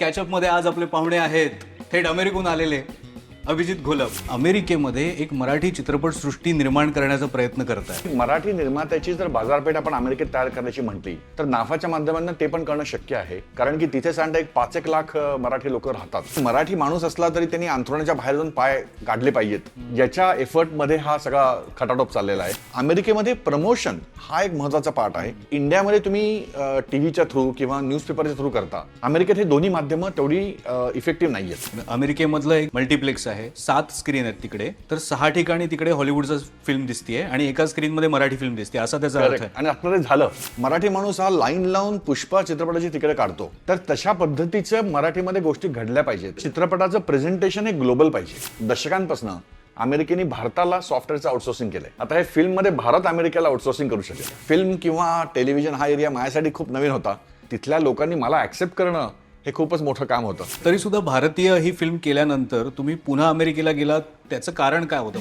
कॅचअपमध्ये आज आपले पाहुणे आहेत. थेट अमेरिकून आलेले. अभिजित घोलप अमेरिकेमध्ये एक मराठी चित्रपट सृष्टी निर्माण करण्याचा प्रयत्न करत आहे मराठी निर्मात्याची जर बाजारपेठ आपण अमेरिकेत तयार करण्याची म्हटली तर नाफाच्या माध्यमातून ते पण करणं शक्य आहे. कारण की तिथे सांगता एक पाच एक लाख मराठी लोक राहतात. मराठी माणूस असला तरी त्यांनी अंथरुणाच्या बाहेर जाऊन पाय काढले पाहिजेत. ज्याच्या एफर्टमध्ये हा सगळा खटाटोप चाललेला आहे. अमेरिकेमध्ये प्रमोशन हा एक महत्त्वाचा पार्ट आहे. इंडियामध्ये तुम्ही टीव्हीच्या थ्रू किंवा न्यूजपेपरच्या थ्रू करता. अमेरिकेत हे दोन्ही माध्यमं तेवढी इफेक्टिव्ह नाही आहेत अमेरिकेमधलं एक मल्टिप्लेक्स आहे. सात स्क्रीन आहेत तिकडे. तर सहा ठिकाणी तिकडे हॉलिवूडचं फिल्म दिसतीये आणि एका स्क्रीनमध्ये मराठी फिल्म दिसते असा त्याचा अर्थ. आहे. आणि आपलं ते झालं. मराठी माणूस हा लाईन लावून पुष्पा चित्रपटाची तिकडे काढतो. तर तशा पद्धतीचं मराठीमध्ये गोष्टी घडल्या पाहिजेत. चित्रपटाचं प्रेझेंटेशन हे ग्लोबल पाहिजे. दशकांपासून अमेरिकेने भारताला सॉफ्टवेअरचं आउटसोर्सिंग केलंय. आता हे फिल्ममध्ये भारत अमेरिकेला आउटसोर्सिंग करू शकेल. फिल्म किंवा टेलिव्हिजन हा एरिया माझ्यासाठी खूप नवीन होता. तिथल्या लोकांनी मला ऍक्सेप्ट करणं हे खूपच मोठं काम होतं. तरी सुद्धा भारतीय ही फिल्म केल्यानंतर तुम्ही पुन्हा अमेरिकेला गेलात त्याचं कारण काय होतं?